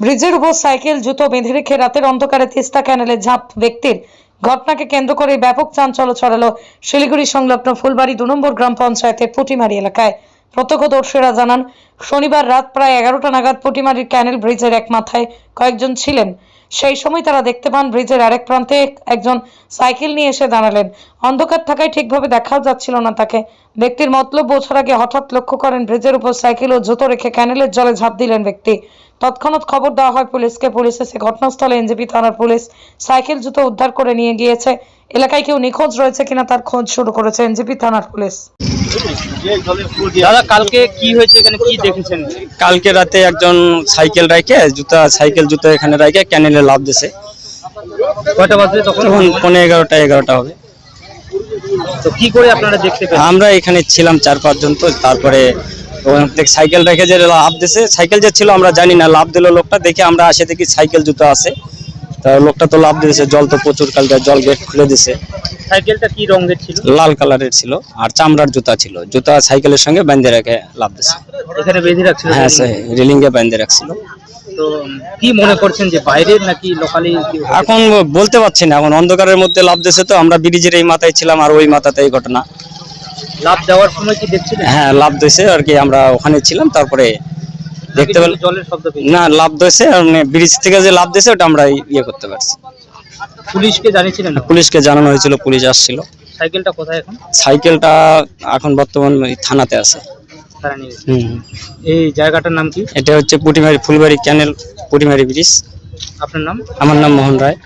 ব্রিজের উপর সাইকেল, জুতো বেঁধে রেখে রাতের অন্ধকারে তিস্তা ক্যানেলে ঝাঁপ ব্যক্তির ঘটনাকে কেন্দ্র করে ব্যাপক চাঞ্চল্য ছড়ালো শিলিগুড়ি সংলগ্ন ফুলবাড়ি দু নম্বর গ্রাম পঞ্চায়েতের পুটিমারি এলাকায়। প্রত্যক্ষদর্শীরা জানান, শনিবার রাত প্রায় এগারোটা নাগাদ পুটিমারির ক্যানেল ব্রিজের এক মাথায় কয়েকজন ছিলেন। সেই সময় তারা দেখতে পান ব্রিজের আরেক প্রান্তে একজন সাইকেল নিয়ে এসে দাঁড়ালেন। অন্ধকার থাকায় ঠিকভাবে দেখাও যাচ্ছিল না তাকে। ব্যক্তির মতলব বোঝার আগে হঠাৎ লক্ষ্য করেন ব্রিজের উপর সাইকেল ও জুতো রেখে ক্যানেলের জলে ঝাঁপ দিলেন ব্যক্তি। তৎক্ষণাৎ খবর দেওয়া হয় পুলিশকে। পুলিশ এসে ঘটনাস্থলে এনজেপি থানার পুলিশ সাইকেল, জুতো উদ্ধার করে নিয়ে গিয়েছে। এলাকায় কেউ নিখোঁজ রয়েছে কিনা তার খোঁজ শুরু করেছে এনজেপি থানার পুলিশ। দাদা কালকে কি হয়েছে এখানে? কি দেখেছেন? কালকে রাতে একজন সাইকেল রাইকে জুতা সাইকেল জুতো এখানে রাইকে ক্যানেলে লাভ দিছে কয়টা বাজে তখন? পনেরো এগারোটা এগারোটা হবে। তো কি করে আপনারা দেখতে পেলেন? আমরা এখানে ছিলাম চার পাঁচজন তো তারপরে সাইকেল রেখে যে লাভ দিছে সাইকেল যে ছিল আমরা জানি না লাভ দিল লোকটা দেখে আমরা আসে দেখি সাইকেল জুতো আছে। লোকটা তো লাভ দিয়েছে জল তো প্রচুর কালকে জল গেট খুলে দিছে। সাইকেলটা কি রঙের ছিল? লাল কালারের ছিল আর চামড়ার জুতা ছিল। জুতা সাইকেলের সঙ্গে বেঁধে রেখে লাভ দিছে। এখানে বেঁধে রাখছিল? হ্যাঁ রিলিং এ বেঁধে রাখছিল। তো কি মনে করছেন যে বাইরের নাকি লোকালি এখন বলতে পারছি না এখন অন্ধকারের মধ্যে লাভ তো আমরা ব্রিজের এই মাথায় ছিলাম আর ওই মাথাতে এই ঘটনা। লাভ দেওয়ার সময় কি দেখছিলেন? হ্যাঁ লাভ আর কি আমরা ওখানে ছিলাম তারপরে দেখতে পেলাম জলের শব্দ না লাভ দিয়েছে আর ব্রিজ থেকে যে লাভ দিয়েছে ওটা আমরা ইয়ে করতে পারছি। পুলিশকে জানিয়েছিলেন না? পুলিশকে জানানো হয়েছিল পুলিশ আসছিল। সাইকেলটা কোথায় এখন? সাইকেলটা এখন বর্তমান থানাতে আছে। এই জায়গাটার নাম কি? এটা হচ্ছে পুটিমারি ফুলবাড়ি ক্যানেল পুটিমারি ব্রিজ। আপনার নাম? আমার নাম মোহন রায়।